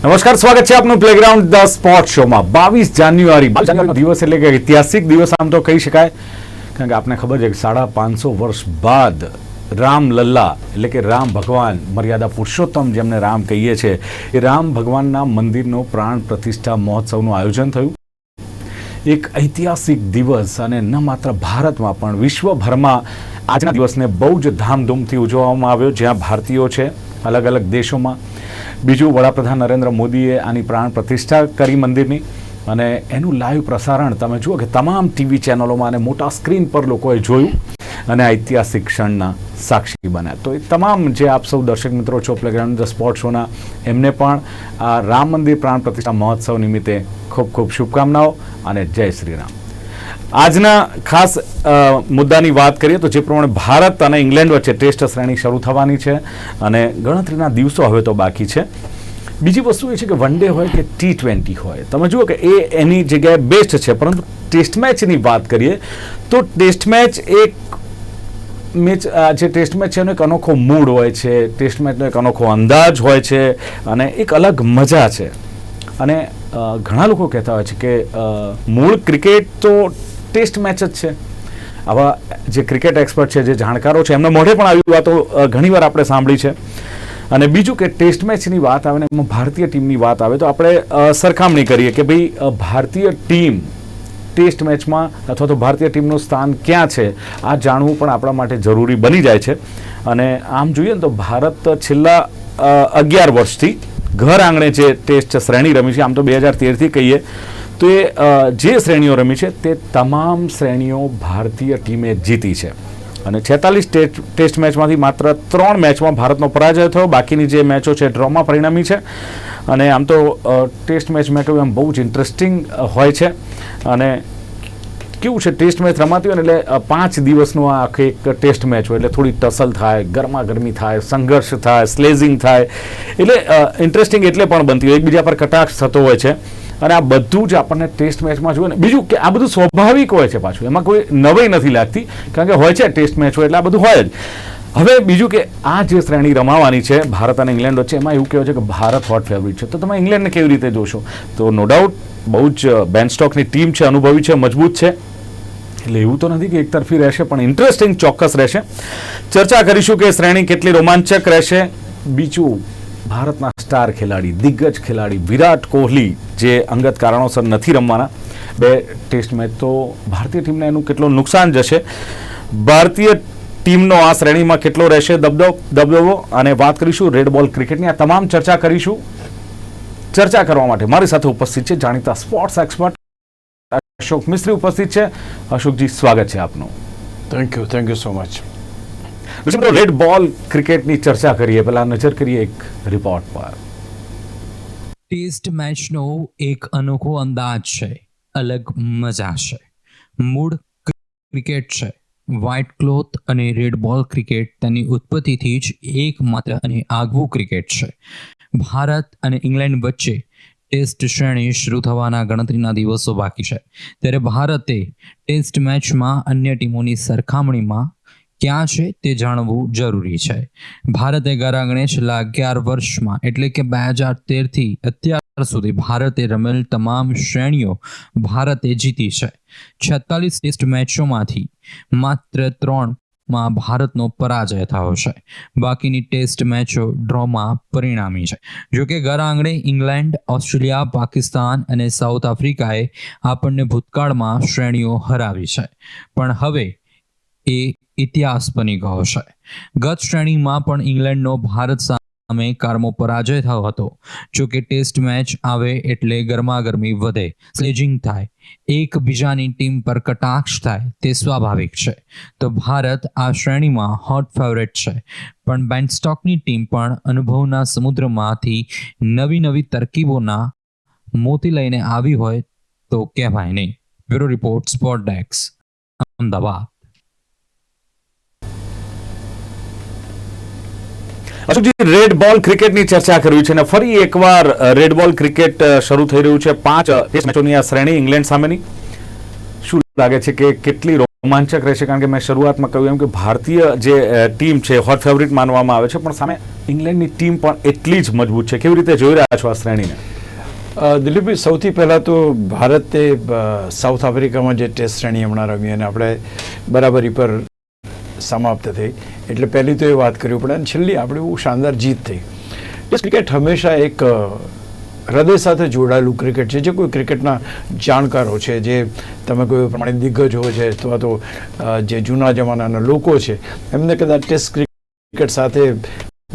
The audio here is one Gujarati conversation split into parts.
નમસ્કાર, સ્વાગત છે આપનું પ્લેગ્રાઉન્ડ ધ સ્પોર્ટ શોમાં બાવીસ જાન્યુઆરી દિવસ એટલે કે ઐતિહાસિક દિવસ આમ તો કહી શકાય. કારણ કે આપને ખબર છે કે સાડા પાંચસો વર્ષ બાદ રામ લલ્લા, એટલે કે રામ ભગવાન, મર્યાદા પુરુષોત્તમ જેમને રામ કહીએ છીએ એ રામ ભગવાનના મંદિરનો પ્રાણ પ્રતિષ્ઠા મહોત્સવનું આયોજન થયું. એક ઐતિહાસિક દિવસ અને ન માત્ર ભારતમાં પણ વિશ્વભરમાં આજના દિવસને બહુ જ ધામધૂમથી ઉજવવામાં આવ્યો, જ્યાં ભારતીયો છે અલગ અલગ દેશોમાં બીજું વડાપ્રધાન નરેન્દ્ર મોદીએ આની પ્રાણ પ્રતિષ્ઠા કરી મંદિરની અને એનું લાઈવ પ્રસારણ તમે જુઓ કે તમામ ટીવી ચેનલોમાં અને મોટા સ્ક્રીન પર લોકોએ જોયું અને ઐતિહાસિક ક્ષણના સાક્ષી બન્યા. તો એ તમામ જે આપ સૌ દર્શક મિત્રો છો પ્લેગ્રાઉન્ડ ધ સ્પોર્ટ શોના એમને પણ આ રામ મંદિર પ્રાણ પ્રતિષ્ઠા મહોત્સવ નિમિત્તે ખૂબ ખૂબ શુભકામનાઓ અને જય શ્રી રામ. આજના ખાસ મુદ્દાની વાત કરીએ તો જે પ્રમાણે ભારત અને ઇંગ્લેન્ડ વચ્ચે ટેસ્ટ શ્રેણી શરૂ થવાની છે અને ગણતરીના દિવસો હવે તો બાકી છે. બીજી વસ્તુ એ છે કે વન ડે હોય કે ટી ટ્વેન્ટી હોય. તમે જુઓ કે એ એની જગ્યાએ બેસ્ટ છે, પરંતુ ટેસ્ટ મેચની વાત કરીએ તો ટેસ્ટ મેચ એક મેચ જે ટેસ્ટ મેચ છે એનો એક અનોખો મૂડ હોય છે, ટેસ્ટ મેચનો એક અનોખો અંદાજ હોય છે અને એક અલગ મજા છે. અને ઘણા લોકો કહેતા હોય છે કે મૂળ ક્રિકેટ તો ટેસ્ટ મેચ જ છે. આવા જે ક્રિકેટ એક્સપર્ટ છે, જે જાણકારો છે, એમના મોઢે પણ આવી વાતો ઘણીવાર આપણે સાંભળી છે. અને બીજું કે ટેસ્ટ મેચની વાત આવે ને, એમાં ભારતીય ટીમની વાત આવે, તો આપણે સરખામણી કરીએ કે ભાઈ ભારતીય ટીમ ટેસ્ટ મેચમાં અથવા તો ભારતીય ટીમનું સ્થાન ક્યાં છે, આ જાણવું પણ આપણા માટે જરૂરી બની જાય છે. અને આમ જોઈએ ને તો ભારત છેલ્લા અગિયાર વર્ષથી ઘર આંગણે જે ટેસ્ટ શ્રેણી રમી છે, આમ તો બે હજાર તેરથી કહીએ તો એ જે શ્રેણીઓ રમી છે તે તમામ શ્રેણીઓ ભારતીય ટીમે જીતી છે. અને છેતાલીસ ટેસ્ટ મેચમાંથી માત્ર ત્રણ મેચમાં ભારતનો પરાજય થયો. બાકીની જે મેચો છે ડ્રોમાં પરિણમી છે. અને આમ તો ટેસ્ટ મેચ મેં કહ્યું એમ બહુ જ ઇન્ટરેસ્ટિંગ હોય છે. અને કેવું છે ટેસ્ટ મેચ રમાતી હોય ને એટલે પાંચ દિવસનો આ આખી એક ટેસ્ટ મેચ હોય એટલે થોડી ટસલ થાય ગરમા ગરમી થાય, સંઘર્ષ થાય, સ્લેઝિંગ થાય. એટલે ઇન્ટરેસ્ટિંગ એટલે પણ બનતી હોય. એકબીજા પર કટાક્ષ થતો હોય છે. અને આ બધું જ આપણને ટેસ્ટ મેચમાં જોઈએ ને. બીજું કે આ બધું સ્વાભાવિક હોય છે પાછું. એમાં કોઈ નવાઈ નથી લાગતી, કારણ કે હોય છે ટેસ્ટ મેચ હોય એટલે આ બધું હોય જ. હવે બીજું કે આ જે શ્રેણી રમાવાની છે, ભારત અને ઇંગ્લેન્ડ વચ્ચે, એમાં એવું કહેવાય છે કે ભારત હોટ ફેવરિટ છે. તો તમે ઇંગ્લેન્ડને કેવી રીતે જોશો? તો નો ડાઉટ બહુ જ બેનસ્ટોકની ટીમ છે, અનુભવી છે, મજબૂત છે. એટલે એવું તો નથી કે એકતરફી રહેશે, પણ ઇન્ટરેસ્ટિંગ ચોક્કસ રહેશે. ચર્ચા કરીશું કે શ્રેણી કેટલી રોમાંચક રહેશે. બીજું ભારતના સ્ટાર ખેલાડી, દિગ્ગજ ખેલાડી વિરાટ કોહલી, જે અંગત કારણોસર નથી રમવાના. બે ટેસ્ટ મેચ તો ભારતીય ટીમને એનું કેટલું નુકસાન જશે? ભારતીય ટીમનો આ શ્રેણીમાં કેટલો રહેશે? દબદબ, દબદબો અને વાત કરીશું રેડ બોલ ક્રિકેટની આ તમામ ચર્ચા કરીશું. ચર્ચા કરવા માટે મારી સાથે ઉપસ્થિત છે જાણીતા સ્પોર્ટ્સ એક્સપર્ટ અશોક મિસ્ત્રી ઉપસ્થિત છે. અશોકજી, સ્વાગત છે આપનું. Thank you thank you so much મિત્રો રેડ બોલ ક્રિકેટની ચર્ચા કરીએ. પહેલા નજર કરીએ એક રિપોર્ટ પર. ટેસ્ટ મેચનો એક અનોખો અંદાજ છે. અલગ મજા છે. મૂળ ક્રિકેટ છે. વ્હાઇટ ક્લોથ અને રેડ બોલ ક્રિકેટ તેની ઉત્પત્તિથી જ એકમાત્ર અને આગવું ક્રિકેટ છે. ભારત અને ઇંગ્લેન્ડ વચ્ચે ટેસ્ટ શ્રેણી શરૂ થવાના ગણતરીના દિવસો બાકી છે. ત્યારે ભારતે ટેસ્ટ મેચમાં અન્ય ટીમોની સરખામણીમાં ક્યાં છે તે જાણવું જરૂરી છે. ભારતે ઘર આંગણે છેલ્લા અગિયાર વર્ષમાં, એટલે કે બે હજાર તેરથી અત્યાર સુધી ભારતે રમેલ તમામ શ્રેણીઓ ભારતે જીતી છે. છેતાલીસ ટેસ્ટ મેચોમાંથી માત્ર ત્રણમાં ભારતનો પરાજય થયો છે. બાકીની ટેસ્ટ મેચો ડ્રોમાં પરિણામી છે. જોકે ઘર આંગણે ઇંગ્લેન્ડ, ઓસ્ટ્રેલિયા, પાકિસ્તાન અને સાઉથ આફ્રિકાએ આપણને ભૂતકાળમાં શ્રેણીઓ હરાવી છે. પણ હવે એ ઇતિહાસ બની ગયો છે ગત શ્રેણીમાં પણ ઇંગ્લેન્ડનો ભારત સામે કારમો પરાજય થયો હતો. જો કે ટેસ્ટ મેચ આવે એટલે ગરમાગરમી વધે સ્લેજિંગ થાય, એકબીજાની ટીમ પર કટાક્ષ થાય તે સ્વાભાવિક છે. તો ભારત આ શ્રેણીમાં હોટ ફેવરેટ છે. પણ બેન્ડસ્ટોકની ટીમ પણ અનુભવના સમુદ્રમાંથી નવી નવી તરકીબોના મોતી લઈને આવી હોય તો કહેવાય નહીં. બ્યુરો રિપોર્ટ સ્પોટ ડેક્સ અમદાવાદ. અશોકજી રેડ બોલ ક્રિકેટની ચર્ચા કરવી છે અને ફરી એકવાર રેડ બોલ ક્રિકેટ શરૂ થઈ રહ્યું છે. પાંચ ટેસ્ટ મેચોની આ શ્રેણી ઇંગ્લેન્ડ સામેની. શું લાગે છે કે કેટલી રોમાંચક રહેશે? કારણ કે મેં શરૂઆતમાં કહ્યું એમ કે ભારતીય જે ટીમ છે હોટ ફેવરિટ માનવામાં આવે છે, પણ સામે ઇંગ્લેન્ડની ટીમ પણ એટલી જ મજબૂત છે. કેવી રીતે જોઈ રહ્યા છો આ શ્રેણીને? દિલીપભાઈ, સૌથી પહેલાં તો ભારતે સાઉથ આફ્રિકામાં જે ટેસ્ટ શ્રેણી હમણાં રમી અને આપણે બરાબરી પર સમાપ્ત થઈ. એટલે પહેલી તો એ વાત કરવી પડે અને છેલ્લી આપણે બહુ શાનદાર જીત થઈ. ક્રિકેટ હંમેશા એક હૃદય સાથે જોડાયેલું ક્રિકેટ છે. જે કોઈ ક્રિકેટના જાણકારો છે, જે તમે કોઈ પ્રમાણે દિગ્ગજો છે અથવા તો જે જૂના જમાનાના લોકો છે, એમને કદાચ ટેસ્ટ ક્રિકેટ સાથે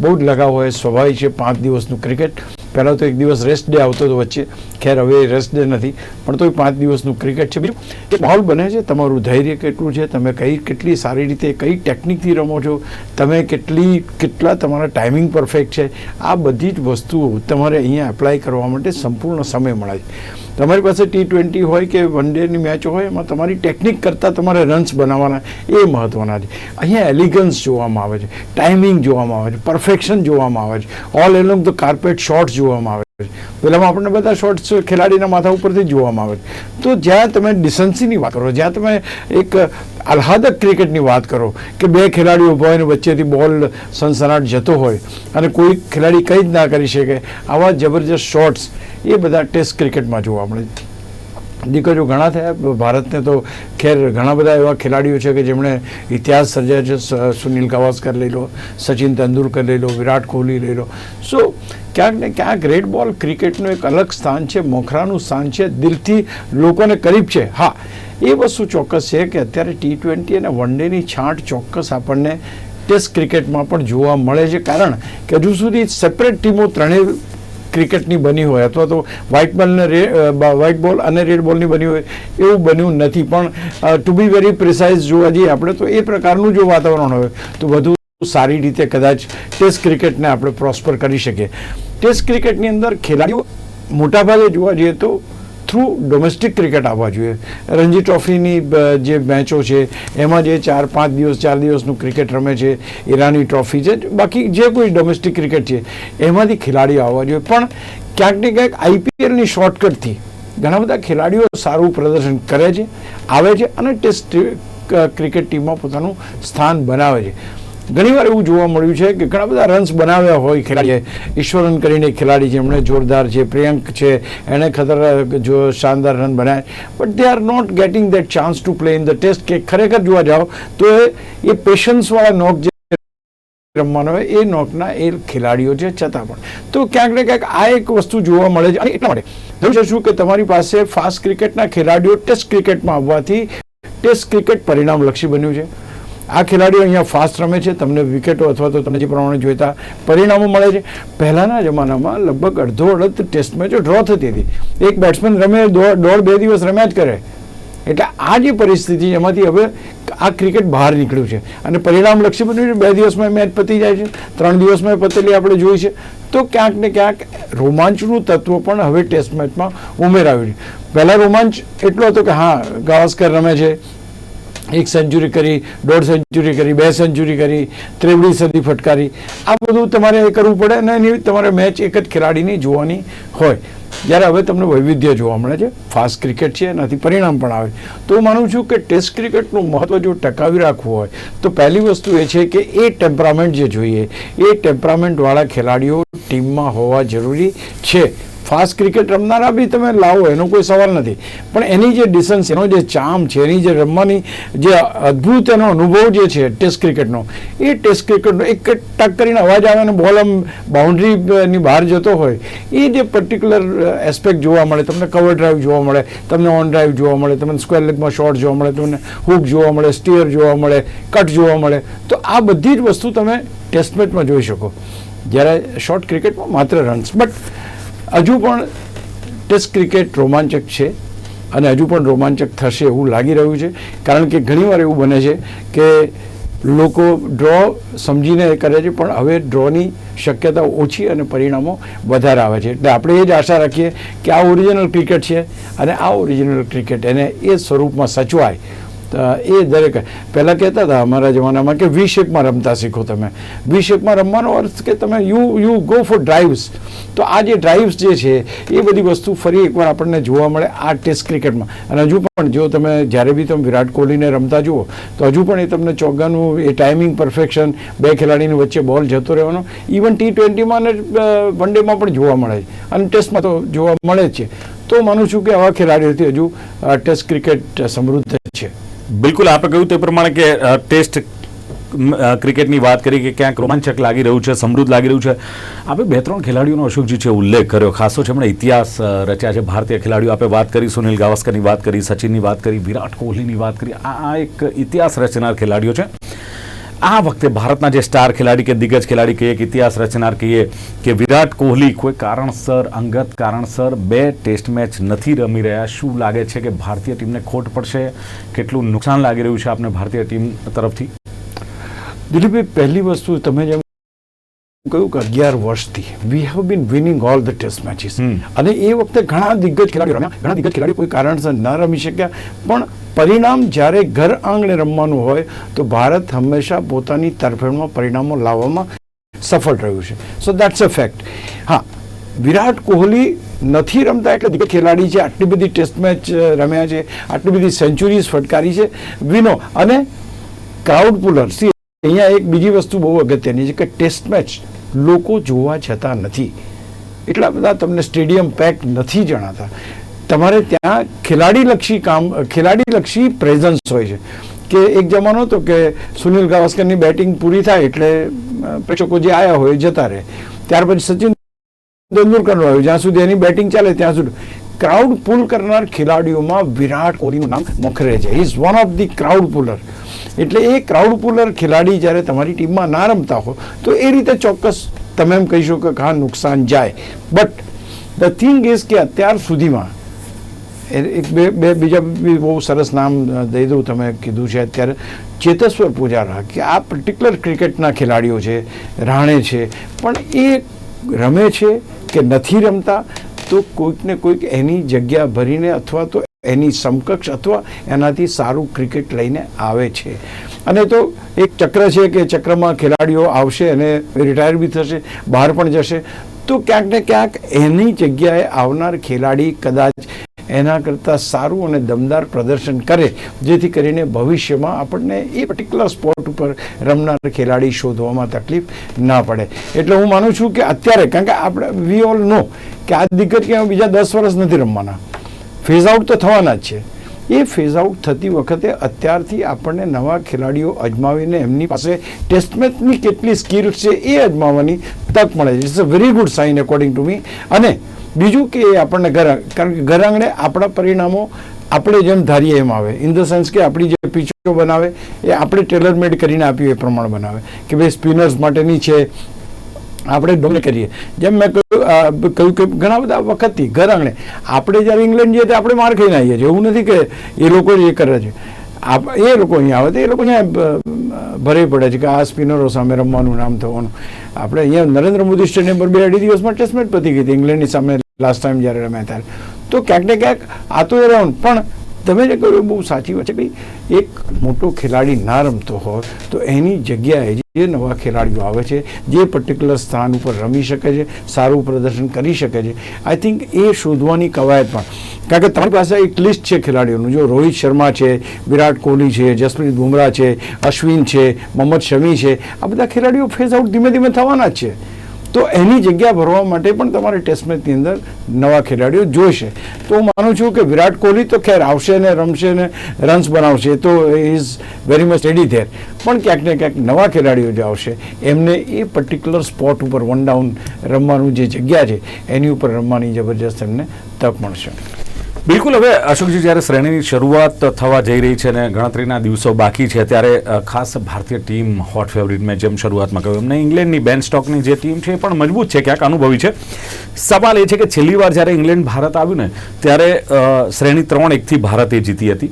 બહુ જ લગાવ હોય, સ્વાભાવિક છે, પાંચ દિવસનું ક્રિકેટ પહેલાં તો એક દિવસ રેસ્ટ ડે આવતો હતો વચ્ચે. ખેર, હવે રેસ્ટ ડે નથી. પણ તોય પાંચ દિવસનું ક્રિકેટ છે. બીજું એ માહોલ બને છે, તમારું ધૈર્ય કેટલું છે, તમે કઈ કેટલી સારી રીતે કઈ ટેકનિકથી રમો છો, તમે કેટલી, કેટલા તમારા ટાઈમિંગ પરફેક્ટ છે, આ બધી જ વસ્તુઓ તમારે અહીંયા એપ્લાય કરવા માટે સંપૂર્ણ સમય મળે છે. તમારી પાસે ટી ટ્વેન્ટી હોય કે વન ડેની મેચ હોય, એમાં તમારી ટેકનિક કરતાં તમારે રન્સ બનાવવાના એ મહત્ત્વના છે. અહીંયા એલિગન્સ જોવામાં આવે છે ટાઈમિંગ જોવામાં આવે છે પરફેક્શન જોવામાં આવે છે. All along the carpet shots જોવામાં આવે છે. પેલામાં આપણને બધા શોર્ટ્સ ખેલાડીના માથા ઉપરથી જોવામાં આવે તો જ્યાં તમે ડિસન્સીની વાત કરો, જ્યાં તમે એક આહ્લાદક ક્રિકેટની વાત કરો, કે બે ખેલાડીઓ ઊભા હોય વચ્ચેથી બોલ સનસનાટ જતો હોય, અને કોઈ ખેલાડી કંઈ જ ના કરી શકે, આવા જબરજસ્ત શોટ્સ એ બધા ટેસ્ટ ક્રિકેટમાં જોવા મળે છે. દીકરીઓ ઘણા થયા. ભારતને તો ખેર ઘણા બધા એવા ખેલાડીઓ છે કે જેમણે ઇતિહાસ સર્જ્યા છે. સુનિલ ગાવસ્કર લઈ લો, સચિન તેંડુલકર લઈ લો, વિરાટ કોહલી લઈ લો. સો ક્યાંક ને ક્યાંક રેડ બોલ ક્રિકેટનું એક અલગ સ્થાન છે, મોખરાનું સ્થાન છે, દિલથી લોકોને કરીબ છે. હા, એ વસ્તુ ચોક્કસ છે કે અત્યારે ટી ટ્વેન્ટી અને વન ડેની છાંટ ચોક્કસ આપણને ટેસ્ટ ક્રિકેટમાં પણ જોવા મળે છે. કારણ કે હજુ સુધી સેપરેટ ટીમો ત્રણેય ક્રિકેટની બની હોય અથવા તો વ્હાઇટ બોલને વ્હાઇટ બોલ અને રેડ બોલની બની હોય, એવું બન્યું નથી. પણ ટુ બી વેરી પ્રિસાઇઝ જોવા જઈએ આપણે, તો એ પ્રકારનું જો વાતાવરણ હોય, તો વધુ સારી રીતે કદાચ ટેસ્ટ ક્રિકેટને આપણે પ્રોસ્પર કરી શકીએ. ટેસ્ટ ક્રિકેટની અંદર ખેલાડીઓ મોટાભાગે જોવા જઈએ તો થ્રુ ડોમેસ્ટિક ક્રિકેટ આવવા જોઈએ. રણજી ટ્રોફીની જે મેચો છે, એમાં જે ચાર, પાંચ દિવસ, ચાર દિવસનું ક્રિકેટ રમે છે, ઈરાની ટ્રોફી છે, બાકી જે કોઈ ડોમેસ્ટિક ક્રિકેટ છે, એમાંથી ખેલાડીઓ આવવા જોઈએ. પણ ક્યાંક ને ક્યાંક આઈપીએલની શોર્ટકટથી ઘણા બધા ખેલાડીઓ સારું પ્રદર્શન કરે છે, આવે છે અને ટેસ્ટ ક્રિકેટ ટીમમાં પોતાનું સ્થાન બનાવે છે. ઘણીવાર એવું જોવા મળ્યું છે કે ઘણા બધા રન્સ બનાવ્યા હોય ખેલાડીએ. ઈશ્વરન કરીને ખેલાડી જેમણે જોરદાર છે, પ્રિયંક છે એણે ખતરનાક જો શાનદાર રન બનાવ્યા but they are not getting that chance to play in the test કે ખરેખર જોવા જાઓ તો એ પેશન્સવાળા નોક જે રમવાનો હોય, એ નોકના એ ખેલાડીઓ છે છતાં પણ. તો ક્યાંક ને ક્યાંક આ એક વસ્તુ જોવા મળે છે. અને એટલા માટે જોઈ શકશું કે તમારી પાસે ફાસ્ટ ક્રિકેટના ખેલાડીઓ ટેસ્ટ ક્રિકેટમાં આવવાથી ટેસ્ટ ક્રિકેટ પરિણામલક્ષી બન્યું છે? આ ખેલાડીઓ અહીંયા ફાસ્ટ રમે છે. તમને વિકેટો અથવા તો તમે જે પ્રમાણે જોઈતા પરિણામો મળે છે. પહેલાંના જમાનામાં લગભગ અડધો અડધ ટેસ્ટ મેચો ડ્રો થતી હતી. એક બેટ્સમેન રમે, દોઢ બે દિવસ રમ્યા જ કરે. એટલે આ જે પરિસ્થિતિ એમાંથી હવે આ ક્રિકેટ બહાર નીકળ્યું છે. અને પરિણામલક્ષી બન્યું છે, બે દિવસમાં મેચ પતી જાય છે, ત્રણ દિવસમાં પતેલી આપણે જોઈ છે. તો ક્યાંક ને ક્યાંક રોમાંચનું તત્વ પણ હવે ટેસ્ટ મેચમાં ઉમેરાયું છે. પહેલાં રોમાંચ એટલો હતો કે હા, ગાવસ્કર રમે છે એક સેન્ચુરી કરી, દોઢ સેન્ચુરી કરી, બે સેન્ચુરી કરી, ત્રેવડી સદી ફટકારી. આ બધું તમારે એ કરવું પડે અને એની તમારે મેચ એક જ ખેલાડીની જોવાની હોય. જ્યારે હવે તમને વૈવિધ્ય જોવા મળે છે. ફાસ્ટ ક્રિકેટ છે, એનાથી પરિણામ પણ આવે. તો હું માનું છું કે ટેસ્ટ ક્રિકેટનું મહત્ત્વ જો ટકાવી રાખવું હોય, તો પહેલી વસ્તુ એ છે કે એ ટેમ્પરામેન્ટ જે જોઈએ, એ ટેમ્પરામેન્ટવાળા ખેલાડીઓ ટીમમાં હોવા જરૂરી છે. ફાસ્ટ ક્રિકેટ રમનારા બી તમે લાવો, એનો કોઈ સવાલ નથી. પણ એની જે ડિસન્સ, એનો જે ચામ છે, એની જે રમવાની જે અદ્ભુત એનો અનુભવ જે છે ટેસ્ટ ક્રિકેટનો, એ ટેસ્ટ ક્રિકેટનો એક ટક કરીને અવાજ આવે અને બોલ આમ બાઉન્ડ્રીની બહાર જતો હોય, એ જે પર્ટિક્યુલર એસ્પેક્ટ જોવા મળે, તમને કવર ડ્રાઈવ જોવા મળે, તમને ઓન ડ્રાઈવ જોવા મળે, તમને સ્ક્વેર લેગમાં શોર્ટ જોવા મળે, તમને હુક જોવા મળે સ્ટીયર જોવા મળે કટ જોવા મળે, તો આ બધી જ વસ્તુ તમે ટેસ્ટ મેચમાં જોઈ શકો. જ્યારે શોર્ટ ક્રિકેટમાં માત્ર રન્સ બટ હજુ પણ ટેસ્ટ ક્રિકેટ રોમાંચક છે અને હજુ પણ રોમાંચક થશે એવું લાગી રહ્યું છે. કારણ કે ઘણીવાર એવું બને છે કે લોકો ડ્રો સમજીને કરે છે, પણ હવે ડ્રોની શક્યતા ઓછી અને પરિણામો વધારે આવે છે. એટલે આપણે એ જ આશા રાખીએ કે આ ઓરિજિનલ ક્રિકેટ છે અને આ ઓરિજિનલ ક્રિકેટ એને એ સ્વરૂપમાં સચવાય એ દરેક પહેલાં કહેતા હતા અમારા જમાનામાં કે વી શેપમાં રમતા શીખો તમે. વી શેપમાં રમવાનો અર્થ કે તમે you you go for drives તો આ જે ડ્રાઈવ્સ જે છે, એ બધી વસ્તુ ફરી એકવાર આપણને જોવા મળે આ ટેસ્ટ ક્રિકેટમાં. અને હજુ પણ જો તમે જ્યારે બી તમે વિરાટ કોહલીને રમતા જુઓ, તો હજુ પણ એ તમને ચોગ્ગાનું એ ટાઈમિંગ પરફેક્શન બે ખેલાડીની વચ્ચે બોલ જતો રહેવાનો ઇવન ટી ટ્વેન્ટીમાં અને વન ડેમાં પણ જોવા મળે છે. અને ટેસ્ટમાં તો જોવા મળે જ છે. તો માનું છું કે આવા ખેલાડીઓથી હજુ ટેસ્ટ ક્રિકેટ સમૃદ્ધ છે. બિલકુલ, આપણે કહ્યું તે પ્રમાણે કે ટેસ્ટ ક્રિકેટની વાત કરી કે ક્યાંક રોમાંચક લાગી રહ્યું છે, સમૃદ્ધ લાગી રહ્યું છે. આપણે બે ત્રણ ખેલાડીઓનો અશોકજી છે ઉલ્લેખ કર્યો, ખાસો છે એમણે ઇતિહાસ રચ્યા છે. ભારતીય ખેલાડીઓ આપણે વાત કરી, સુનિલ ગાવસ્કરની વાત કરી, સચિનની વાત કરી, વિરાટ કોહલીની વાત કરી. આ એક ઇતિહાસ રચનાર ખેલાડીઓ છે. આ વખતે ભારતના જે સ્ટાર ખેલાડી કે દિગ્ગજ ખેલાડી કહીએ કે ઇતિહાસ રચનાર કહીએ કે વિરાટ કોહલી, કોઈ કારણસર, અંગત કારણસર બે ટેસ્ટ મેચ નથી રમી રહ્યા. શું લાગે છે કે ભારતીય ટીમને ખોટ પડશે? કેટલું નુકસાન લાગી રહ્યું છે આપણે ભારતીય ટીમ તરફથી? દિલીપભાઈ, પહેલી વસ્તુ, તમે જેમ કહ્યું કે અગિયાર વર્ષથી we have been winning all the test matches અને એ વખતે ઘણા દિગ્ગજ ખેલાડીઓ રમ્યા. ઘણા દિગ્ગજ ખેલાડીઓ કોઈ કારણસર ન રમી શક્યા. પણ પરિણામ જ્યારે ઘર આંગણે રમવાનું હોય તો ભારત હંમેશા પોતાની તરફેણમાં પરિણામો લાવવામાં સફળ રહ્યું છે. સો દેટ્સ અ ફેક્ટ હા વિરાટ કોહલી નથી રમતા એટલે દિગ્ગજ ખેલાડી છે. આટલી બધી ટેસ્ટ મેચ રમ્યા છે. આટલી બધી સેન્ચુરીઝ ફટકારી છે. વિનો અને ક્રાઉડ પુલર સી અહીંયા એક બીજી વસ્તુ બહુ અગત્યની છે કે ટેસ્ટ મેચ લોકો જોવા જતા નથી. એટલા બધા તમને સ્ટેડિયમ પેક નથી જણાતા. તમારે ત્યાં ખેલાડીલક્ષી કામ, ખેલાડીલક્ષી પ્રેઝન્સ હોય છે. કે એક જમાનો હતો કે સુનિલ ગાવસ્કરની બેટિંગ પૂરી થાય એટલે પ્રેક્ષકો જે આવ્યા હોય જતા રહે. ત્યાર પછી સચિન તેંડુલકરનું આવ્યું. જ્યાં સુધી એની બેટિંગ ચાલે ત્યાં સુધી. ક્રાઉડ પુલ કરનાર ખેલાડીઓમાં વિરાટ કોહલીનું નામ મોખરે છે is one of the crowd puller એટલે એ ક્રાઉડ પુલર ખેલાડી જ્યારે તમારી ટીમમાં ના રમતા હો તો એ રીતે ચોક્કસ તમે એમ કહી શકો કે હા નુકસાન જાય. બટ ધ થિંગ ઇઝ કે અત્યાર સુધીમાં એક બે બે બીજા બી બહુ સરસ નામ દઈ દઉં તમે કીધું છે અત્યારે. ચેતેશ્વર પૂજારા, કે આ પર્ટિક્યુલર ક્રિકેટના ખેલાડીઓ છે, રાણે છે, પણ એ રમે છે કે નથી રમતા? તો કોઈક ને કોઈક એની જગ્યા ભરીને અથવા તો એની સમકક્ષ અથવા એનાથી સારું ક્રિકેટ લઈને આવે છે. અને તો એક ચક્ર છે કે ચક્રમાં ખેલાડીઓ આવશે અને રિટાયર બી થશે, બહાર પણ જશે. તો ક્યાંક ને ક્યાંક એની જગ્યાએ આવનાર ખેલાડી કદાચ એના કરતાં સારું અને દમદાર પ્રદર્શન કરે, જેથી કરીને ભવિષ્યમાં આપણને એ પર્ટિક્યુલર સ્પોર્ટ ઉપર રમનાર ખેલાડી શોધવામાં તકલીફ ના પડે. એટલે હું માનું છું કે અત્યારે, કારણ કે આપણે વી ઓલ નો કે આ દિગ્ગજ બીજા દસ વર્ષ નથી રમવાના. ફેઝ આઉટ તો થવાના જ છે. એ ફેઝ આઉટ થતી વખતે અત્યારથી આપણને નવા ખેલાડીઓ અજમાવીને એમની પાસે ટેસ્ટ મેચની કેટલી સ્કિલ છે એ અજમાવવાની તક મળે છે. It's a very good sign according to me અને બીજું કે આપણને ઘર કારણ કે ઘર આંગણે આપણા પરિણામો આપણે જેમ ધારીએ એમ આવે. ઇન ધ સેન્સ કે આપણી જે પીચો બનાવે, એ આપણે ટેલરમેડ કરીને આપ્યું, એ પ્રમાણે બનાવે. કે ભાઈ સ્પિનર્સ માટેની છે, આપણે ડોમિનેટ કરીએ. જેમ મેં કહ્યું કહ્યું કે ઘણા બધા વખતથી ઘર આંગણે આપણે જ્યારે ઇંગ્લેન્ડ જઈએ તો આપણે માર ખાઈને આવીએ છીએ. એવું નથી કે એ લોકો એ કરે છે. એ લોકો અહીંયા આવે તો એ લોકો અહીંયા ભરે પડે છે કે આ સ્પિનરો સામે રમવાનું નામ થવાનું. આપણે અહીંયા નરેન્દ્ર મોદી સ્ટેડિયમ પર બે અઢી દિવસમાં ટેસ્ટમેચ પતી ગઈ હતી. ઇંગ્લેન્ડની સામે લાસ્ટ ટાઈમ જ્યારે રમ્યા ત્યારે. તો ક્યાંક ને ક્યાંક આ તો એ રાઉન્ડ પણ તમે જે કહ્યું બહુ સાચી વાત છે ભાઈ, એક મોટો ખેલાડી ના રમતો હોય, તો એની જગ્યાએ જે નવા ખેલાડીઓ આવે છે, જે પર્ટિક્યુલર સ્થાન ઉપર રમી શકે છે, સારું પ્રદર્શન કરી શકે છે આઈ થિંક એ શોધવાની કવાયતમાં કારણ કે તમારી પાસે એક લિસ્ટ છે ખેલાડીઓનું. જો રોહિત શર્મા છે, વિરાટ કોહલી છે, જસપ્રીત બુમરાહ છે, અશ્વિન છે, મોહમ્મદ શમી છે, આ બધા ખેલાડીઓ ફેઝ આઉટ ધીમે ધીમે થવાના જ છે. તો એની જગ્યા ભરવા માટે પણ તમારે ટેસ્ટ મેચની અંદર નવા ખેલાડીઓ જોઈશે. તો હું માનું છું કે વિરાટ કોહલી તો ખેર આવશે ને રમશે ને રન્સ બનાવશે તો is very much ready there પણ ક્યાંક ને ક્યાંક નવા ખેલાડીઓ જે આવશે, એમને એ પર્ટિક્યુલર સ્પોટ ઉપર વન ડાઉન રમવાનું જે જગ્યા છે, એની ઉપર રમવાની જબરજસ્ત એમને તક મળશે. બિલકુલ, હવે અશોકજી જ્યારે શ્રેણીની શરૂઆત થવા જઈ રહી છે અને ગણતરીના દિવસો બાકી છે, ત્યારે ખાસ ભારતીય ટીમ હોટ ફેવરિટ મેં જેમ શરૂઆતમાં કહ્યું, એમને ઇંગ્લેન્ડની બેન સ્ટોકની જે ટીમ છે એ પણ મજબૂત છે, ક્યાંક અનુભવી છે. સવાલ એ છે કે છેલ્લી વાર જ્યારે ઇંગ્લેન્ડ ભારત આવ્યું ને, ત્યારે શ્રેણી ત્રણ એકથી ભારતે જીતી હતી.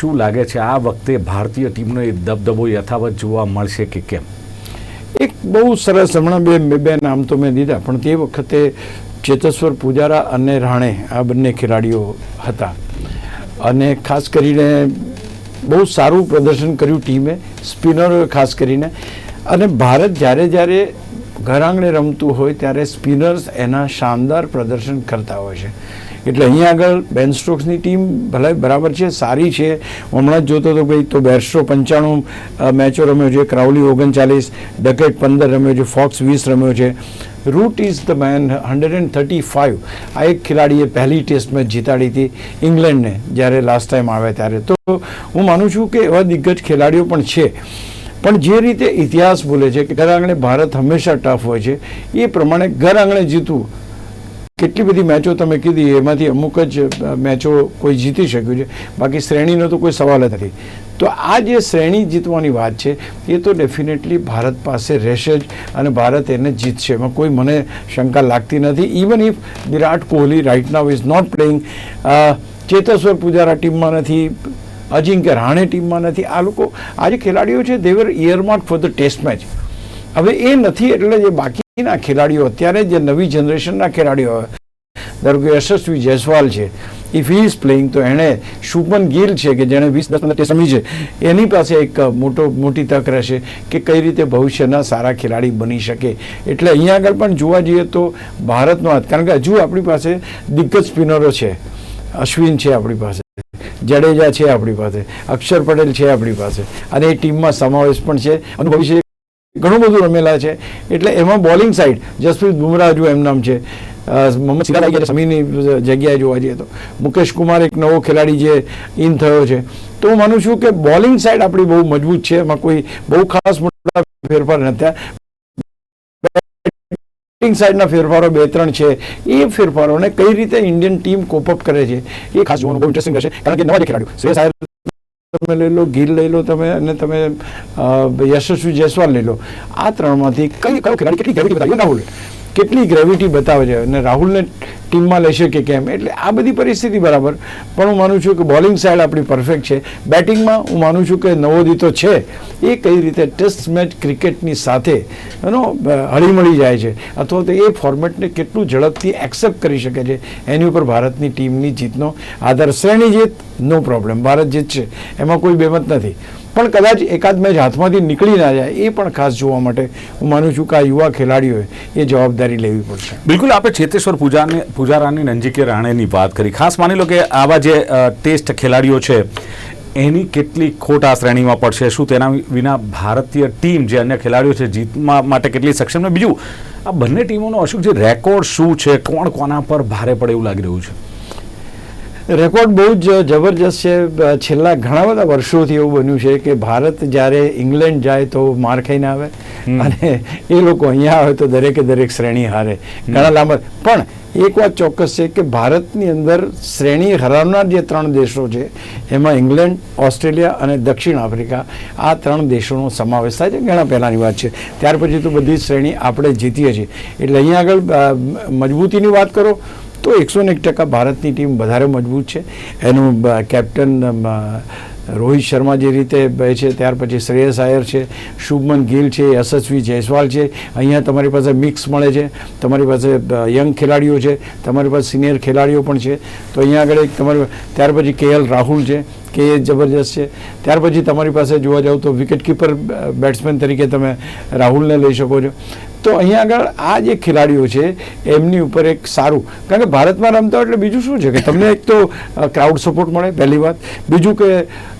શું લાગે છે આ વખતે ભારતીય ટીમનો એ દબદબો યથાવત જોવા મળશે કે કેમ? એક બહુ સરસ હમણાં બે બે- બે નામ તો મેં દીધા, પણ તે વખતે ચેતેશ્વર પૂજારા અને રાણે આ બંને ખેલાડીઓ હતા. અને ખાસ કરીને બહુ સારું પ્રદર્શન કર્યું ટીમે, સ્પિનરોએ ખાસ કરીને. અને ભારત જ્યારે જ્યારે ઘર આંગણે રમતું હોય ત્યારે સ્પિનર્સ એના શાનદાર પ્રદર્શન કરતા હોય છે. એટલે અહીંયા આગળ બેન સ્ટ્રોક્સની ટીમ ભલે બરાબર છે, સારી છે. હમણાં જ જોતો હતો ભાઈ તો બેરસો પંચાણું મેચો રમ્યો છે, ક્રાઉલી ઓગણચાલીસ, ડકેટ પંદર રમ્યો છે, ફોક્સ વીસ રમ્યો છે. Root is the man, hundred and thirty five આ એક ખેલાડીએ પહેલી ટેસ્ટ મેચ જીતાડી હતી ઇંગ્લેન્ડને જ્યારે લાસ્ટ ટાઈમ આવ્યા ત્યારે. તો હું માનું છું કે એવા દિગ્ગજ ખેલાડીઓ પણ છે. પણ જે રીતે ઇતિહાસ બોલે છે કે ઘર આંગણે ભારત હંમેશા ટફ હોય છે, એ પ્રમાણે ઘર આંગણે જીતવું કેટલી બધી મેચો તમે કીધી, એમાંથી અમુક જ મેચો કોઈ જીતી શક્યું છે. બાકી શ્રેણીનો તો કોઈ સવાલ જ નથી. તો આ જે શ્રેણી જીતવાની વાત છે, એ તો ડેફિનેટલી ભારત પાસે રહેશે જ અને ભારત એને જીતશે. એમાં કોઈ મને શંકા લાગતી નથી. Even if Virat Kohli right now is not playing Cheteshwar Pujara ટીમમાં નથી, અજિંક્ય રાણે ટીમમાં નથી. આ લોકો, આ જે ખેલાડીઓ છે they are earmarked for the test match હવે એ નથી એટલે જે બાકીના ખેલાડીઓ, અત્યારે જે નવી જનરેશનના ખેલાડીઓ, ધારો કે યશસ્વી જયસ્વાલ છે ઇફ હી ઇઝ પ્લેઇંગ તો એણે શુભમન ગિલ છે કે જેણે વીસ, દસ મિનિટ ટેસ્ટ છે, એની પાસે એક મોટો, મોટી તક રહેશે કે કઈ રીતે ભવિષ્યના સારા ખેલાડી બની શકે. એટલે અહીંયા આગળ પણ જોવા જઈએ તો ભારતનો હાથ, કારણ કે હજુ આપણી પાસે દિગ્ગજ સ્પિનરો છે. અશ્વિન છે આપણી પાસે. જડેજા છે આપણી પાસે. અક્ષર પટેલ છે આપણી પાસે. અને એ ટીમમાં સમાવેશ પણ છે. અનુભવી છે ઘણું બધું રમેલા છે. એટલે એમાં બોલિંગ સાઈડ જસપ્રીત બુમરાહ જો એમ નામ છે. મોહમ્મદ સિરાજ સમીની જગ્યાએ જોવા જઈએ તો. મુકેશ કુમાર એક નવો ખેલાડી જે ઇન થયો છે. તો હું માનું છું કે બોલિંગ સાઈડ આપણી બહુ મજબૂત છે. એમાં કોઈ બહુ ખાસ મોટા ફેરફાર નથી. સાઈડના ફેરફારો બે ત્રણ છે. એ ફેરફારોને કઈ રીતે ઇન્ડિયન ટીમ કોપઅપ કરે છે? એ ખાસ જોવાનું બહુ ઇન્ટરેસ્ટિંગ રહેશે. કારણ કે નવા જે ખેલાડીઓ, શ્રેયસ તમે લઈ લો, ગીલ લઈ લો તમે અને તમે યશસ્વી જયસ્વાલ લઈ લો. આ ત્રણમાંથી કઈ કયો ખેલાડી કેટલી ગેરંટી બતાવી રાહુલ કેટલી ગ્રેવિટી બતાવે છે? અને રાહુલને ટીમમાં લેશે કે કેમ? એટલે આ બધી પરિસ્થિતિ બરાબર. પણ હું માનું છું કે બોલિંગ સાઈડ આપણી પરફેક્ટ છે. બેટિંગમાં હું માનું છું કે નવોદિતો છે. એ કઈ રીતે ટેસ્ટ મેચ ક્રિકેટની સાથે, એનો હળીમળી જાય છે. અથવા તો એ ફોર્મેટને કેટલું ઝડપથી એક્સેપ્ટ કરી શકે છે. એની ઉપર ભારતની ટીમની જીતનો આધાર. શ્રેણી જીત નો પ્રોબ્લેમ ભારત જીતશે. એમાં કોઈ બેમત નથી. પણ કદાચ એકાદ મેચ હાથમાંથી નીકળી ના જાય, એ પણ ખાસ જોવા માટે હું માનું છું કે આ યુવા ખેલાડીઓએ એ જવાબદારી લેવી પડશે. બિલકુલ, આપણે ચેતેશ્વર પૂજાને, પૂજારાની નંજીકે રાણેની વાત કરી. ખાસ માની લો કે આવા જે ટેસ્ટ ખેલાડીઓ છે, એની કેટલી ખોટ આ શ્રેણીમાં પડશે, શું તેના વિના ભારતીય ટીમ જે અન્ય ખેલાડીઓ છે જીતવા માટે કેટલી સક્ષમ ને બીજું, આ બંને ટીમોનો અશોક જે રેકોર્ડ શું છે, કોણ કોના પર ભારે પડે એવું લાગી રહ્યું છે? રેકોર્ડ બહુ જ જબરજસ્ત છે. છેલ્લા ઘણા બધા વર્ષોથી એવું બન્યું છે કે ભારત જ્યારે ઇંગ્લેન્ડ જાય તો માર ખાઈને આવે અને એ લોકો અહીંયા આવે તો દરેકે દરેક શ્રેણી હારે. ઘણા લાંબા. પણ એક વાત ચોક્કસ છે કે ભારતની અંદર શ્રેણી હરાવનાર જે ત્રણ દેશો છે એમાં ઇંગ્લેન્ડ ઓસ્ટ્રેલિયા અને દક્ષિણ આફ્રિકા આ ત્રણ દેશોનો સમાવેશ થાય છે. ઘણા પહેલાંની વાત છે. ત્યાર પછી તો બધી શ્રેણી આપણે જીતીએ છીએ. એટલે અહીંયા આગળ મજબૂતીની વાત કરો તો એકસો એક ટકા ભારતની ટીમ વધારે મજબૂત છે. એનું કેપ્ટન રોહિત શર્મા જે રીતે છે, ત્યાર પછી શ્રેયસ આયર છે, શુભમન ગિલ છે, યશસ્વી જયસ્વાલ છે. અહીંયા તમારી પાસે મિક્સ મળે છે. તમારી પાસે યંગ ખેલાડીઓ છે. તમારી પાસે સિનિયર ખેલાડીઓ પણ છે. તો અહીંયા આગળ એક તમારી, ત્યાર પછી કેએલ રાહુલ છે, કે જબરજસ્ત છે. ત્યાર પછી તમારી પાસે જોવા જાવ તો વિકેટકીપર બેટ્સમેન તરીકે તમે રાહુલને લઈ શકો છો. તો અહીંયા આગળ આ જે ખેલાડીઓ છે, એમની ઉપર એક સારું. કારણ કે ભારતમાં રમતા એટલે બીજું શું છે? કે તમને એક તો ક્રાઉડ સપોર્ટ મળે, પહેલી વાત. બીજું કે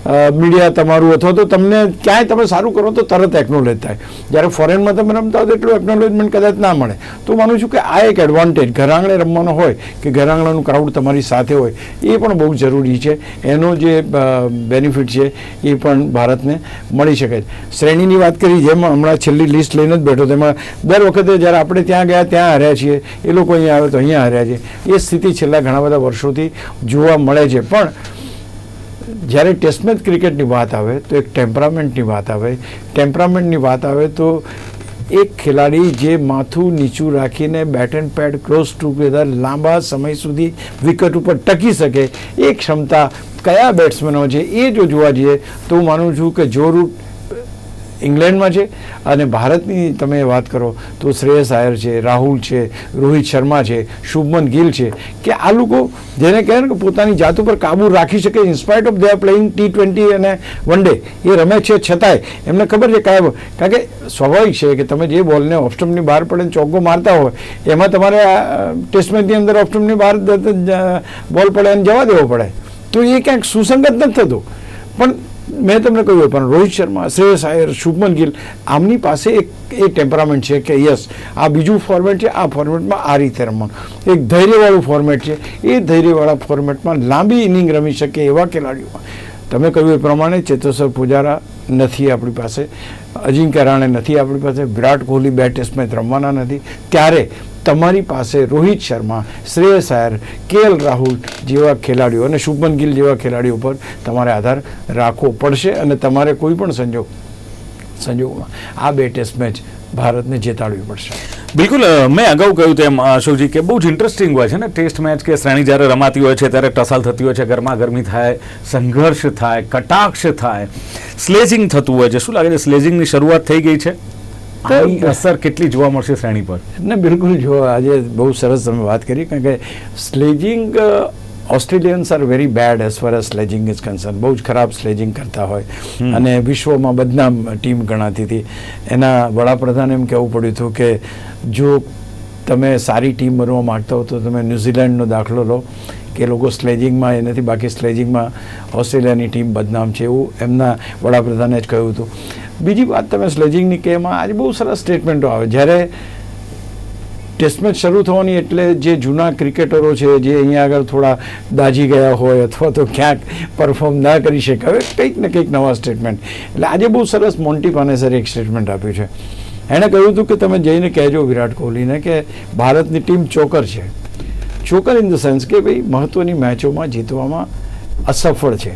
મીડિયા તમારું અથવા તો તમને ક્યાંય તમે સારું કરો તો તરત એક્નોલેજ થાય. જ્યારે ફોરેનમાં તમે રમતા હો તો એટલું એકનોલેજમેન્ટ કદાચ ના મળે. તો માનું છું કે આ એક એડવાન્ટેજ ઘરાંગણે રમવાનો હોય કે ઘરાંગણાનું ક્રાઉડ તમારી સાથે હોય, એ પણ બહુ જરૂરી છે. એનો જે બેનિફિટ છે એ પણ ભારતને મળી શકે છે. શ્રેણીની વાત કરી, જેમ હમણાં છેલ્લી લિસ્ટ લઈને જ બેઠો તેમાં દર વખતે જ્યારે આપણે ત્યાં ગયા, ત્યાં હાર્યા છીએ. એ લોકો અહીંયા આવે તો અહીંયા હાર્યા છે. એ સ્થિતિ છેલ્લા ઘણા બધા વર્ષોથી જોવા મળે છે. પણ જ્યારે ટેસ્ટ મેચ ક્રિકેટની વાત આવે તો એક ટેમ્પરામેન્ટની વાત આવે. ટેમ્પરામેન્ટની વાત આવે તો એક ખેલાડી જે માથું નીચું રાખીને bat and pad close together લાંબા સમય સુધી વિકેટ ઉપર ટકી શકે. એ ક્ષમતા કયા બેટ્સમેનો છે એ જો જોવા જઈએ તો હું માનું છું કે જો રૂટ ઇંગ્લેન્ડમાં છે અને ભારતની તમે વાત કરો તો શ્રેયસ આયર છે, રાહુલ છે, રોહિત શર્મા છે, શુભમન ગિલ છે, કે આ લોકો જેને કહે કે પોતાની જાત ઉપર કાબુ રાખી શકે in spite of they are playing T twenty and one day એ રમે છે છતાંય. એમને ખબર છે કાયમ. કારણ કે સ્વાભાવિક છે કે તમે જે બોલને ઓફસ્ટમ્પની બહાર પડે ચોગ્ગો મારતા હોય, એમાં તમારે ટેસ્ટ મેચની અંદર ઓફસ્ટમ્પની બહાર બોલ પડે અને જવા દેવો પડે. તો એ ક્યાંક સુસંગત નથી થતું. પણ મેં તમને કહ્યું પણ રોહિત શર્મા, શ્રેયસ આયર શુભમન ગિલ, આમની પાસે એક, એ ટેમ્પરામેન્ટ છે કે યસ આ બીજું ફોર્મેટ છે, આ ફોર્મેટમાં આ રીતે રમવાનું. એક ધૈર્યવાળું ફોર્મેટ છે, એ ધૈર્યવાળા ફોર્મેટમાં લાંબી ઇનિંગ રમી શકે એવા ખેલાડીઓમાં. તમે કહ્યું એ પ્રમાણે ચેતેશ્વર પુજારા નથી આપણી પાસે, અજિંક્ય રાણે નથી આપણી પાસે, વિરાટ કોહલી બે ટેસ્ટ મેચ રમવાના નથી. ત્યારે તમારી પાસે રોહિત શર્મા, શ્રેયસ આયર, કેએલ રાહુલ જેવા ખેલાડીઓ અને શુભમન ગિલ જેવા ખેલાડીઓ પર તમારે આધાર રાખવો પડશે અને તમારે કોઈ પણ સંજોગ, સંજોગોમાં આ બે ટેસ્ટ મેચ ભારતને જેતાડવી પડશે. બિલકુલ મેં અગાઉ કહ્યું તેમ અશોકજી, કે બહુ જ ઇન્ટરેસ્ટિંગ હોય છે ને ટેસ્ટ મેચ કે શ્રેણી જ્યારે રમાતી હોય છે ત્યારે ટસાલ થતી હોય છે, ગરમા ગરમી થાય, સંઘર્ષ થાય, કટાક્ષ થાય સ્લેજિંગ થતું હોય છે. શું લાગે છે સ્લેજિંગની શરૂઆત થઈ ગઈ છે? આની અસર કેટલી જોવા મળશે શ્રેણી પર? ને બિલકુલ જો આજે બહુ સરસ તમે વાત કરી કારણ કે sledging Australians are very bad as far as sledging is concern બહુ જ ખરાબ સ્લેજિંગ કરતા હોય. અને વિશ્વમાં બદનામ ટીમ ગણાતી હતી. એના વડાપ્રધાને એમ કહેવું પડ્યું હતું કે જો તમે સારી ટીમ બનવા માગતા હો તો તમે ન્યૂઝીલેન્ડનો દાખલો લો કે લોકો સ્લેજિંગમાં એ નથી બાકી સ્લેજિંગમાં ઓસ્ટ્રેલિયાની ટીમ બદનામ છે એવું એમના વડાપ્રધાને જ કહ્યું હતું. બીજી વાત તમે સ્લેજિંગની કે એમાં આજે બહુ સરસ સ્ટેટમેન્ટો આવે. જ્યારે ટેસ્ટ મેચ શરૂ થવાની એટલે જે જૂના ક્રિકેટરો છે, જે અહીંયા આગળ થોડા દાજી ગયા હોય અથવા તો ક્યાંક પરફોર્મ ના કરી શકે, હવે કંઈક ને કંઈક નવા સ્ટેટમેન્ટ એટલે આજે બહુ સરસ મોન્ટી પાનેસરે એક સ્ટેટમેન્ટ આપ્યું છે. એણે કહ્યું હતું કે તમે જઈને કહેજો વિરાટ કોહલીને કે ભારતની ટીમ ચોકર છે. ચોકર ઇન ધ સેન્સ કે ભાઈ મહત્ત્વની મેચોમાં જીતવામાં અસફળ છે.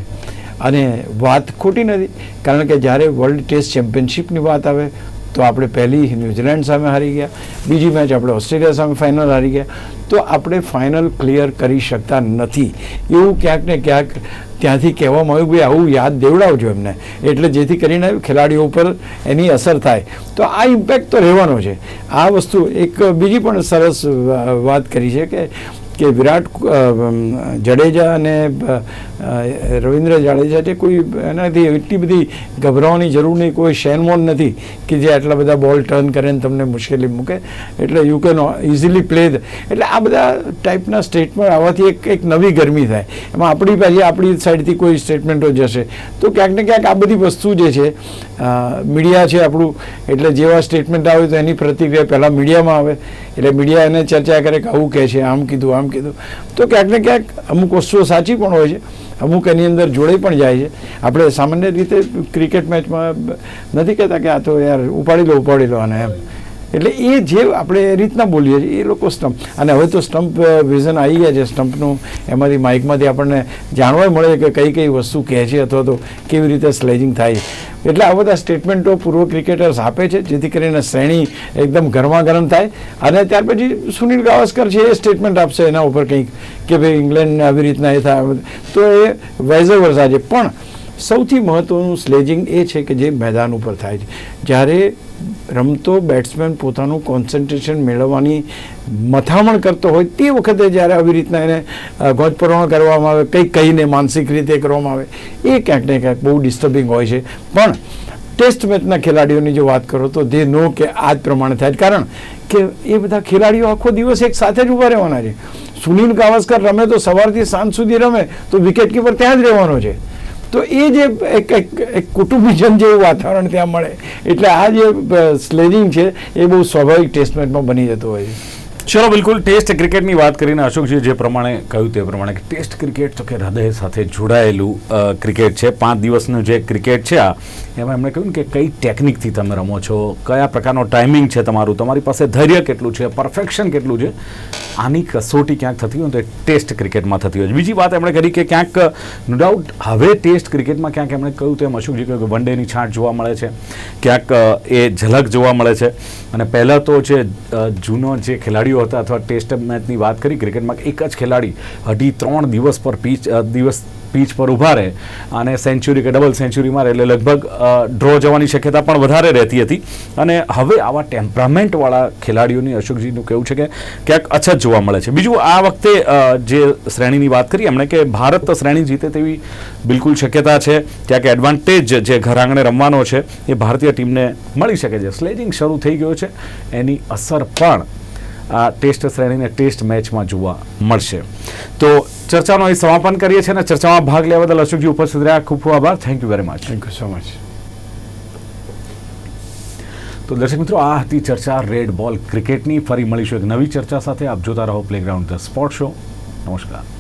અને વાત ખોટી નથી. કારણ કે જ્યારે વર્લ્ડ ટેસ્ટ ચેમ્પિયનશિપની વાત આવે, તો આપણે પહેલી ન્યૂઝીલેન્ડ સામે હારી ગયા. બીજી મેચ આપણે ઓસ્ટ્રેલિયા સામે ફાઇનલ હારી ગયા. તો આપણે ફાઇનલ ક્લિયર કરી શકતા નથી. એવું ક્યાંક ને ક્યાંક ત્યાંથી કહેવામાં આવ્યું ભાઈ આવું યાદ દેવડાવજો એમને. એટલે જેથી કરીને ખેલાડીઓ ઉપર એની અસર થાય. તો આ ઇમ્પેક્ટ તો રહેવાનો છે. આ વસ્તુ એક બીજી પણ સરસ વાત કરી છે કે કે વિરાટ જડેજા અને રવિન્દ્ર જાડેજા છે કોઈ એનાથી એટલી બધી ગભરાવાની જરૂર નહીં, કોઈ શેનવોન નથી કે જે આટલા બધા બોલ ટર્ન કરે ને તમને મુશ્કેલી મૂકે. એટલે યુ કેન ઇઝીલી પ્લે એટલે આ બધા ટાઈપના સ્ટેટમેન્ટ આવવાથી એક એક નવી ગરમી થાય. એમાં આપણી પાસે, આપણી સાઈડથી કોઈ સ્ટેટમેન્ટો જશે તો ક્યાંક ને ક્યાંક આ બધી વસ્તુ જે છે મીડિયા છે આપણું, એટલે જેવા સ્ટેટમેન્ટ આવે તો એની પ્રતિક્રિયા પહેલાં મીડિયામાં આવે. એટલે મીડિયા એને ચર્ચા કરે કે આવું કહે છે, આમ કીધું, આમ કીધું. તો ક્યાંક ને ક્યાંક અમુક વસ્તુઓ સાચી પણ હોય છે. અમુક એની અંદર જોડે પણ જાય છે. આપણે સામાન્ય રીતે ક્રિકેટ મેચમાં નથી કહેતા કે આ તો યાર ઉપાડી લો ઉપાડી લો અને એમ. એટલે એ જે આપણે રીતના બોલીએ છીએ, એ લોકો સ્ટમ્પ. અને હવે તો સ્ટમ્પ વિઝન આવી ગયા છે. સ્ટમ્પનું એમાંથી માઇકમાંથી આપણને જાણવા મળે છે કે કઈ કઈ વસ્તુ કહે છે અથવા તો કેવી રીતે સ્લેજિંગ થાય એટલે આ બધા સ્ટેટમેન્ટો પૂર્વ ક્રિકેટર્સ આપે છે, જેથી કરીને શ્રેણી એકદમ ગરમા ગરમ થાય. અને ત્યાર પછી સુનિલ ગાવસ્કર છે, એ સ્ટેટમેન્ટ આપશે એના ઉપર કંઈક કે ભાઈ ઇંગ્લેન્ડને આવી રીતના એ થાય. તો એ વાઇઝર વરસાદ છે. પણ સૌથી મહત્ત્વનું સ્લેજિંગ એ છે કે જે મેદાન ઉપર થાય છે. જ્યારે રમતો બેટ્સમેન પોતાનું કોન્સન્ટ્રેશન મેળવવાની મથામણ કરતો હોય તે વખતે જ્યારે આવી રીતના એને અ, કરવામાં આવે કંઈક કહીને માનસિક રીતે કરવામાં આવે એ ક્યાંક ને ક્યાંક બહુ ડિસ્ટર્બિંગ હોય છે. પણ ટેસ્ટ મેચના ખેલાડીઓની જો વાત કરો તો ધે નો કે આ જ પ્રમાણે થાય કારણ કે એ બધા ખેલાડીઓ આખો દિવસ એક સાથે જ ઊભા રહેવાના છે. સુનિલ ગાવસ્કર રમે તો સવારથી સાંજ સુધી રમે તો વિકેટકીપર ત્યાં જ રહેવાનો છે. તો એ જે એક એક કુટુંબીજન જેવું વાતાવરણ ત્યાં મળે. એટલે આ જે સ્લેજિંગ છે, એ બહુ સ્વાભાવિક ટેસ્ટમેન્ટમાં બની જતું હોય છે. ચલો, બિલકુલ, ટેસ્ટ ક્રિકેટની વાત કરીને અશોકજી જે પ્રમાણે કહ્યું તે પ્રમાણે કે ટેસ્ટ ક્રિકેટ તો કે હૃદય સાથે જોડાયેલું ક્રિકેટ છે. પાંચ દિવસનું જે ક્રિકેટ છે, આ, એમાં એમણે કહ્યું કે કઈ ટેકનિકથી તમે રમો છો, કયા પ્રકારનો ટાઈમિંગ છે તમારું, તમારી પાસે ધૈર્ય કેટલું છે, પરફેક્શન કેટલું છે, આની કસોટી ક્યાંક થતી હોય તો એ ટેસ્ટ ક્રિકેટમાં થતી હોય છે. બીજી વાત એમણે કરી કે ક્યાંક નો ડાઉટ હવે ટેસ્ટ ક્રિકેટમાં ક્યાંક એમણે કહ્યું તેમ અશોકજી કહ્યું કે વન ડેની છાંટ જોવા મળે છે, ક્યાંક એ ઝલક જોવા મળે છે. અને પહેલાં તો જે જૂનો જે ખેલાડીઓ ખેલાડીઓ હતા અથવા ટેસ્ટ મેચની વાત કરી, ક્રિકેટમાં એક જ ખેલાડી અઢી ત્રણ દિવસ પર પીચ દિવસ પીચ પર ઊભા રહે અને સેન્ચુરી કે ડબલ સેન્ચુરી મારે એટલે લગભગ ડ્રો જવાની શક્યતા પણ વધારે રહેતી હતી. અને હવે આવા ટેમ્પરામેન્ટવાળા ખેલાડીઓની અશોકજીનું કહેવું છે કે ક્યાંક અછત જોવા મળે છે. બીજું આ વખતે જે શ્રેણીની વાત કરી, એમણે કે ભારત શ્રેણી જીતે તેવી બિલકુલ શક્યતા છે. ક્યાંક એડવાન્ટેજ જે ઘર આંગણે રમવાનો છે, એ ભારતીય ટીમને મળી શકે છે. સ્લેજિંગ શરૂ થઈ ગયો છે. એની અસર પણ આ ટેસ્ટ શ્રેણીને ટેસ્ટ મેચમાં જોવા મળશે. તો ચર્ચાનો અહીં સમાપન કરીએ છીએ અને ચર્ચામાં ભાગ લેવા બદલ અશોકજી ઉપસ્થિત રહ્યા ખૂબ ખૂબ આભાર. Thank you very much thank you so much તો દર્શક મિત્રો આ હતી ચર્ચા રેડ બોલ ક્રિકેટની. ફરી મળીશું એક નવી ચર્ચા સાથે. આપ જોતા રહો પ્લેગ્રાઉન્ડ ધ સ્પોર્ટ શો નમસ્કાર.